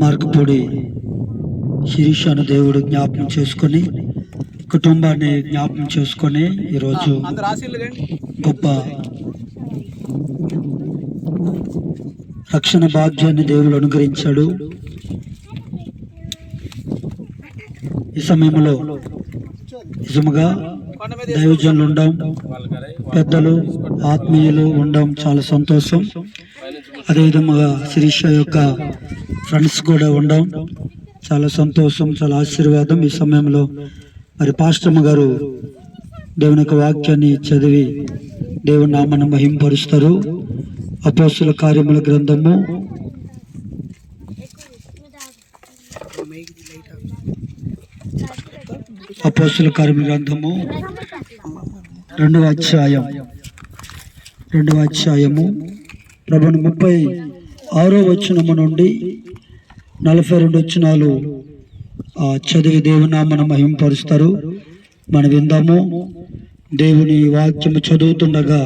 మార్గపూడి శిరీషను దేవుడు జ్ఞాపకం చేసుకొని కుటుంబాన్ని జ్ఞాపకం చేసుకొని ఈరోజు గొప్ప రక్షణ భాగ్యాన్ని దేవుడు అనుగ్రహించాడు. ఈ సమయంలో నిజముగా దైవజనులు ఉండడం పెద్దలు ఆత్మీయులు ఉండడం చాలా సంతోషం. అదేవిధముగా శిరీష యొక్క ఫ్రెండ్స్ కూడా ఉండడం చాలా సంతోషం చాలా ఆశీర్వాదం ఈ సమయంలో. మరి పాస్టమ్మ గారు దేవుని యొక్క వాక్యాన్ని చదివి దేవుని నామను మహింపరుస్తారు. అపోసుల కార్యముల గ్రంథము. అపోసుల కార్యముల గ్రంథము. రెండవ అధ్యాయం. రెండవ అధ్యాయము. ప్రభుని ముప్పై ఆరో వచనము నుండి నలభై రెండు వచనాలు ఆ, చదివి దేవుని నామను మహింపరుస్తారు. మనం విందాము. దేవుని వాక్యము చదువుతుండగా